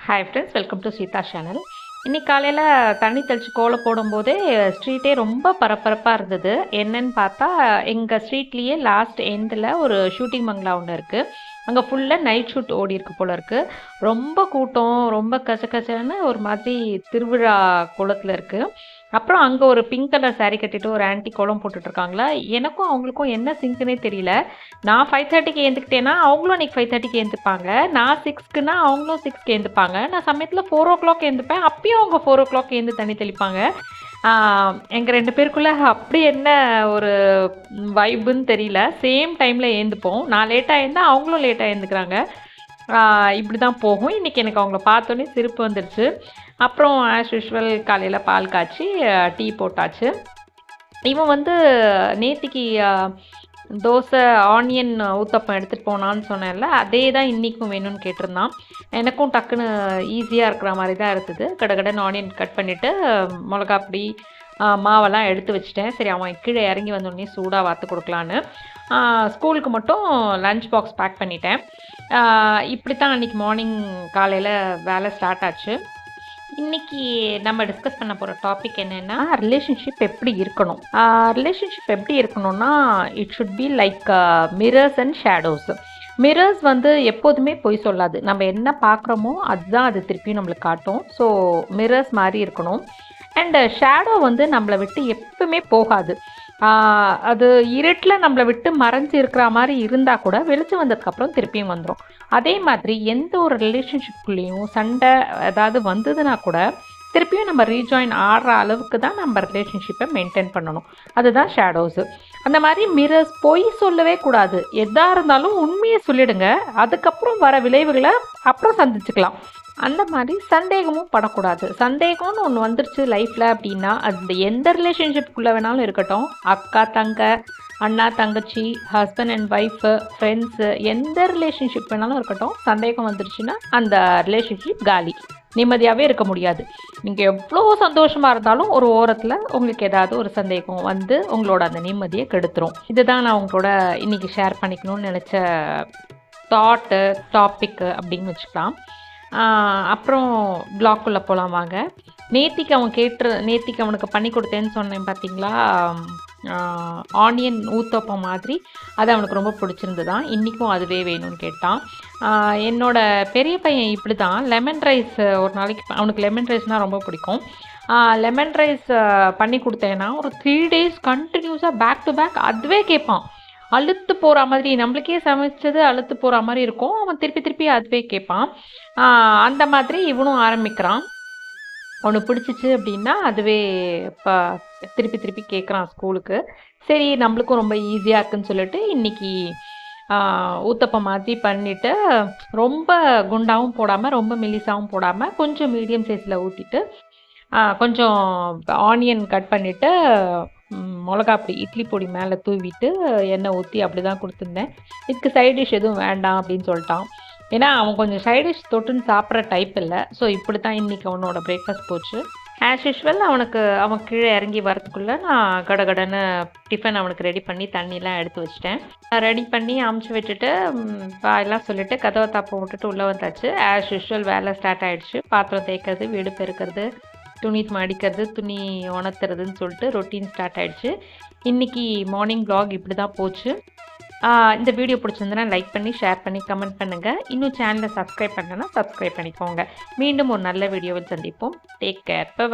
Hi friends welcome to Seetha channel இன்றைக்கி காலையில் தண்ணி தெளித்து கோலம் போடும்போதே ஸ்ட்ரீட்டே ரொம்ப பரபரப்பாக இருந்தது. என்னன்னு பார்த்தா எங்கள் ஸ்ட்ரீட்லேயே லாஸ்ட் எண்டில் ஒரு ஷூட்டிங் பங்களா ஒன்று இருக்குது அங்கே ஃபுல்லாக நைட் ஷூட் ஓடி இருக்கு போல இருக்குது ரொம்ப கூட்டம் ரொம்ப கசகசன்னு ஒரு மாதிரி திருவிழா கோலத்தில் இருக்குது அப்புறம் அங்கே ஒரு பிங்க் கலர் சாரீ கட்டிட்டு ஒரு ஆன்ட்டி கோலம் போட்டுட்ருக்காங்களா? எனக்கும் அவங்களுக்கும் என்ன சிங்க்குனே தெரியல. நான் ஃபைவ் தேர்ட்டிக்கு ஏந்துக்கிட்டேன்னா அவங்களும் அன்றைக்கி ஃபைவ் தேர்ட்டிக்கு ஏந்துப்பாங்க. நான் சிக்ஸ்க்குன்னா அவங்களும் சிக்ஸ்க்கு ஏந்துப்பாங்க. நான் சமயத்தில் ஃபோர் ஓ கிளாக் ஏந்துப்பேன். அப்பயும் அவங்க ஃபோர் ஓ கிளாக் ஏந்து தண்ணி தெளிப்பாங்க. எங்கள் ரெண்டு பேருக்குள்ளே அப்படி என்ன ஒரு வைப்புன்னு தெரியல. சேம் டைமில் ஏந்துப்போம். நான் லேட்டாக ஏந்தால் அவங்களும் லேட்டாக ஏந்துக்கிறாங்க. இப்படி தான் போகும். இன்றைக்கி எனக்கு அவங்கள பார்த்தோன்னே சிரிப்பு வந்துடுச்சு அப்புறம் ஆஸ் யூஷுவல் காலையில் பால் காய்ச்சி டீ போட்டாச்சு. இவன் வந்து நேத்திக்கு தோசை ஆனியன் ஊத்தப்பம் எடுத்துகிட்டு போனான்னு சொன்னேன்ல அதே தான் இன்றைக்கும் வேணும்னு கேட்டிருந்தான். எனக்கும் டக்குன்னு ஈஸியாக இருக்கிற மாதிரி தான் இருந்தது. கடகடன் ஆனியன் கட் பண்ணிவிட்டு மிளகா பொடி மாவெல்லாம் எடுத்து வச்சுட்டேன். சரி அவன் கீழே இறங்கி வந்தோடனே சூடாக வாத்து கொடுக்கலான்னு. ஸ்கூலுக்கு மட்டும் லஞ்ச் பாக்ஸ் பேக் பண்ணிட்டேன். இப்படி தான் அன்றைக்கி மார்னிங் காலையில் வேலை ஸ்டார்ட் ஆச்சு. இன்னைக்கு நம்ம டிஸ்கஸ் பண்ண போகிற டாபிக் என்னென்னா ரிலேஷன்ஷிப் எப்படி இருக்கணும்? ரிலேஷன்ஷிப் எப்படி இருக்கணும்னா it should be like mirrors and shadows mirrors வந்து எப்போதுமே பொய் சொல்லாது. நம்ம என்ன பார்க்குறோமோ அதுதான் அது திருப்பி நம்மளுக்கு காட்டும். ஸோ மிரர்ஸ் மாதிரி இருக்கணும். அண்ட் ஷேடோ வந்து நம்மளை விட்டு எப்பவுமே போகாது. அது இருட்டில் நம்மளை விட்டு மறைஞ்சு இருக்கிற மாதிரி இருந்தால் கூட வெளிச்சம் வந்ததுக்கப்புறம் திருப்பியும் வந்துடும் அதே மாதிரி எந்த ஒரு ரிலேஷன்ஷிப்குள்ளேயும் சண்டை ஏதாவது வந்ததுன்னா கூட திருப்பியும் நம்ம ரீஜாயின் ஆடுற அளவுக்கு தான் நம்ம ரிலேஷன்ஷிப்பை மெயின்டைன் பண்ணணும். அதுதான் ஷேடோஸு அந்த மாதிரி மிரர்ஸ் பொய் சொல்லவே கூடாது. எதாக இருந்தாலும் உண்மையை சொல்லிடுங்க. அதுக்கப்புறம் வர விளைவுகளை அப்புறம் சந்திச்சுக்கலாம். அந்த மாதிரி சந்தேகமும் படக்கூடாது. சந்தேகம்னு ஒன்று வந்துருச்சு லைஃப்பில் அப்படின்னா அது எந்த ரிலேஷன்ஷிப்புக்குள்ளே வேணாலும் இருக்கட்டும். அக்கா தங்க அண்ணா தங்கச்சி ஹஸ்பண்ட் அண்ட் ஒய்ஃபு ஃப்ரெண்ட்ஸு எந்த ரிலேஷன்ஷிப் வேணாலும் இருக்கட்டும். சந்தேகம் வந்துருச்சுன்னா அந்த ரிலேஷன்ஷிப் காலி. நிம்மதியாகவே இருக்க முடியாது. நீங்கள் எவ்வளோ சந்தோஷமாக இருந்தாலும் ஒரு ஓரத்தில் உங்களுக்கு ஏதாவது ஒரு சந்தேகம் வந்து உங்களோட அந்த நிம்மதியை கெடுத்துரும். இதுதான் நான் உங்களோட இன்றைக்கி ஷேர் பண்ணிக்கணும்னு நினச்ச தாட்டு டாப்பிக்கு அப்படின்னு வச்சுக்கலாம். அப்புறம் பிளாக்குள்ளே போகலாம் வாங்க. நேத்திக்கு அவன் கேட்டு நேத்திக்கு அவனுக்கு பண்ணி கொடுத்தேன்னு சொன்னேன் பார்த்தீங்களா ஆனியன் ஊத்தப்பம் மாதிரி. அது அவனுக்கு ரொம்ப பிடிச்சிருந்துதான். இன்றைக்கும் அதுவே வேணும்னு கேட்டான். என்னோட பெரிய பையன் இப்படி தான் லெமன் ரைஸ் ஒரு நாளைக்கு அவனுக்கு லெமன் ரைஸ்னால் ரொம்ப பிடிக்கும். லெமன் ரைஸ் பண்ணி கொடுத்தேன்னா ஒரு த்ரீ டேஸ் கண்டினியூஸாக பேக் டு பேக் அதுவே கேட்பான். அழுத்து போகிற மாதிரி நம்மளுக்கே சமைச்சது அழுத்து போகிற மாதிரி இருக்கும். அவன் திருப்பி திருப்பி அதுவே கேட்பான். அந்த மாதிரி இவனும் ஆரம்பிக்கிறான். அவனுக்கு பிடிச்சிச்சு அப்படின்னா அதுவே இப்போ திருப்பி திருப்பி கேட்குறான் ஸ்கூலுக்கு. சரி நம்மளுக்கும் ரொம்ப ஈஸியாக இருக்குன்னு சொல்லிட்டு இன்னைக்கு ஊத்தப்பம் மாதிரி பண்ணிவிட்டு ரொம்ப குண்டாவும் போடாமல் ரொம்ப மெலிசாவும் போடாமல் கொஞ்சம் மீடியம் சைஸில் ஊற்றிட்டு கொஞ்சம் ஆனியன் கட் பண்ணிவிட்டு மிளகா பொடி இட்லி பொடி மேலே தூவிட்டு எண்ணெய் ஊற்றி அப்படி தான் கொடுத்துருந்தேன். இதுக்கு சைட் டிஷ் எதுவும் வேண்டாம் அப்படின்னு சொல்லிட்டான். ஏன்னா அவன் கொஞ்சம் சைட் டிஷ் தொட்டுன்னு சாப்பிட்ற டைப் இல்லை. ஸோ இப்படி தான் இன்றைக்கி அவனோட பிரேக்ஃபாஸ்ட் போச்சு. ஆஸ் யூஷுவல் அவனுக்கு அவன் கீழே இறங்கி வரத்துக்குள்ளே நான் கடகடன்னு டிஃபன் அவனுக்கு ரெடி பண்ணி தண்ணிலாம் எடுத்து வச்சிட்டேன். ரெடி பண்ணி அமுச்சு விட்டுட்டு ம், பாயெல்லாம் சொல்லிவிட்டு கதவை தாப்பை விட்டுட்டு உள்ளே வந்தாச்சு. ஆஸ் யூஷுவல் வேலை ஸ்டார்ட் ஆகிடுச்சு பாத்திரம் தேய்க்கிறது வீடு பெருக்கிறது துணி மடிக்கிறது துணி உணர்த்துறதுன்னு சொல்லிட்டு ரொட்டீன் ஸ்டார்ட் ஆகிடுச்சு இன்னைக்கு மார்னிங் ப்ளாக் இப்படி தான் போச்சு இந்த வீடியோ பிடிச்சிருந்தனா லைக் பண்ணி ஷேர் பண்ணி கமெண்ட் பண்ணுங்கள் இன்னும் சேனலை சப்ஸ்கிரைப் பண்ணலன்னா சப்ஸ்கிரைப் பண்ணிக்கோங்க. மீண்டும் ஒரு நல்ல வீடியோவில் சந்திப்போம். Take care bye